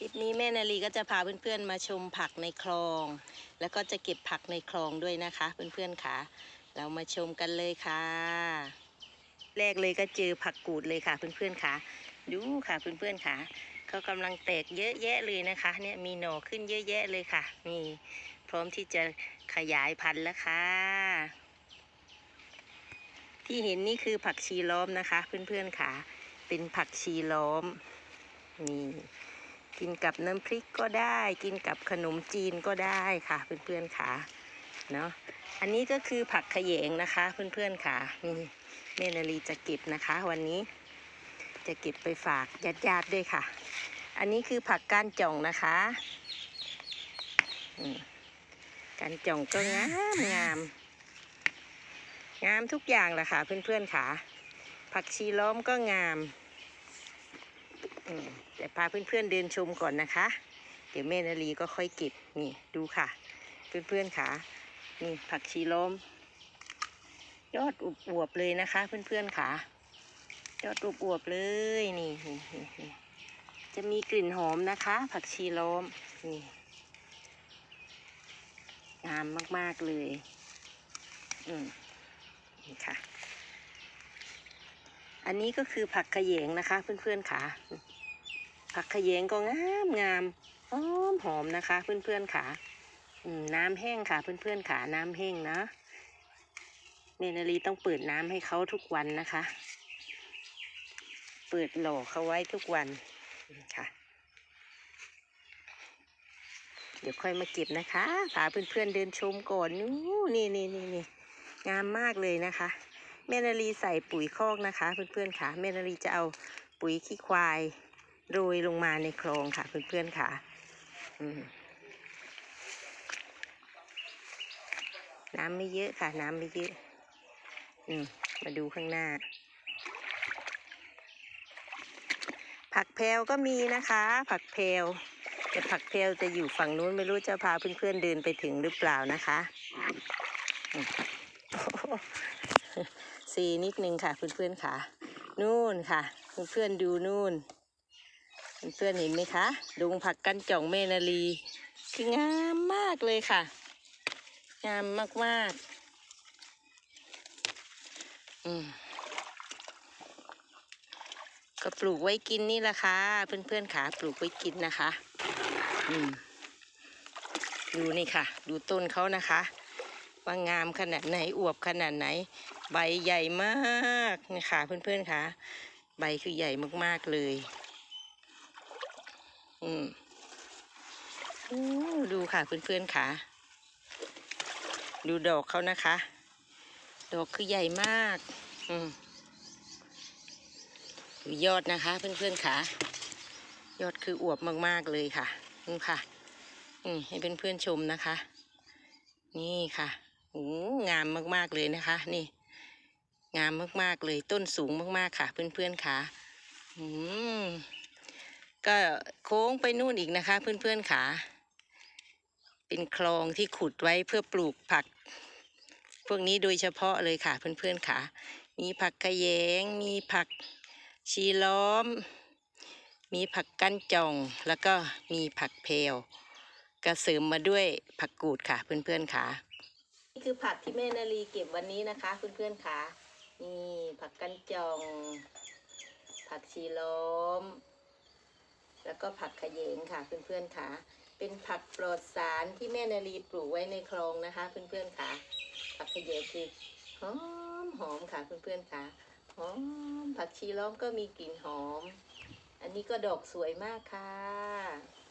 คลิปนี้แม่นาลีก็จะพาเพื่อนๆมาชมผักในคลอง แล้วก็จะเก็บผักในคลองด้วยนะคะเพื่อนๆค่ะ เรามาชมกันเลยค่ะ แรกเลยก็เจอผักกูดเลยค่ะ เพื่อนๆค่ะ ดูค่ะเพื่อนๆค่ะเขากำลังแตกเยอะแยะเลยนะคะ เนี่ยมีหน่อขึ้นเยอะแยะเลยค่ะนี่พร้อมที่จะขยายพันธุ์แล้วค่ะ ที่เห็นนี่คือผักชีล้อมนะคะ เพื่อนๆค่ะ เป็นผักชีล้อมนี่ กินกับน้ำพริกก็ได้ กินกับขนมจีนก็ได้ค่ะ เพื่อนๆค่ะเนาะอันนี้ก็คือผักขยงนะคะ เพื่อนๆค่ะนี่เมนาลีจะเก็บนะคะ วันนี้จะเก็บไปฝากญาติๆด้วยค่ะ อันนี้คือผักก้านจ่องนะคะก้านจ่องก็งามงาม งามทุกอย่างแหละค่ะ เพื่อนๆค่ะ ผักชีล้อมก็งาม แต่พาเพื่อนๆเดินชมก่อนนะคะ เดี๋ยวแม่นาลีก็ค่อยเก็บนี่ดูค่ะ เพื่อนๆค่ะนี่ผักชีล้ม ยอดอวบเลยนะคะ เพื่อนๆค่ะ ยอดอวบเลยนี่นี่นี่นี่จะมีกลิ่นหอมนะคะ ผักชีล้มนี่งามมากๆเลย อืมนี่ค่ะ อันนี้ก็คือผักขยงนะคะ เพื่อนๆค่ะ ผักขยงก็งามงามหอมหอมนะคะ เพื่อนๆค่ะน้ำแห้งค่ะ เพื่อนๆค่ะน้ำแห้งนะเมนาลีต้องเปิดน้ำให้เขาทุกวันนะคะ เปิดโหลเขาไว้ทุกวันค่ะ เดี๋ยวค่อยมาเก็บนะคะพาเพื่อนๆเดินชมก่อนนู้นี่นี่นี่นี่งามมากเลยนะคะเมนาลีใส่ปุ๋ยคอกนะคะ เพื่อนๆค่ะเมนาลีจะเอาปุ๋ยขี้ควาย โรยลงมาในคลองค่ะเพื่อนๆค่ะน้ำไม่เยอะค่ะ น้ำไม่เยอะ อืม มาดูข้างหน้า ผักแพรวก็มีนะคะ ผักแพรวแต่ผักแพรวจะอยู่ฝั่งนู้นไม่รู้จะพาเพื่อนๆเดินไปถึงหรือเปล่านะคะอืมโอ้โหซีนิดนึงค่ะเพื่อนๆค่ะ นู่นค่ะ เพื่อนๆดูนู่น เพื่อนเห็นไหมคะดงผักกันจ่องเมนาลีคืองามมากเลยค่ะ งามมากๆอืมก็ปลูกไว้กินนี่แหละค่ะ เพื่อนๆค่ะปลูกไว้กินนะคะ อืมดูนี่ค่ะ ดูต้นเขานะคะว่างามขนาดไหนอวบขนาดไหน ใบใหญ่มากนี่ค่ะเพื่อนๆค่ะ ใบคือใหญ่มากๆเลย อืมอู้ดูค่ะเพื่อนๆค่ะ ดูดอกเขานะคะ ดอกคือใหญ่มาก อืมดูยอดนะคะ เพื่อนๆค่ะ ยอดคืออวบมากๆเลยค่ะนี่ค่ะอืมให้เพื่อนๆชมนะคะ นี่ค่ะโอ้งามมากๆเลยนะคะ นี่ งามมากๆเลยต้นสูงมากๆค่ะ เพื่อนๆค่ะ อืม ก็โค้งไปนู่นอีกนะคะ เพื่อนๆค่ะเป็นคลองที่ขุดไว้เพื่อปลูกผัก พวกนี้โดยเฉพาะเลยค่ะ เพื่อนๆค่ะ มีผักกระแยง มีผักชีล้อม มีผักกั้นจอง แล้วก็มีผักเพลก็เสริมมาด้วยผักกูดค่ะ เพื่อนๆค่ะนี่คือผักที่แม่นาลีเก็บวันนี้นะคะ เพื่อนๆค่ะนี่ผักกั้นจอง ผักชีล้อม แล้วก็ผักขยงค่ะเพื่อนๆค่ะ เป็นผักปลอดสารที่แม่นาลีปลูกไว้ในคลองนะคะ เพื่อนๆค่ะ ผักขยงคือหอมหอมค่ะเพื่อนๆค่ะหอมผักชีล้อมก็มีกลิ่นหอม อันนี้ก็ดอกสวยมากค่ะ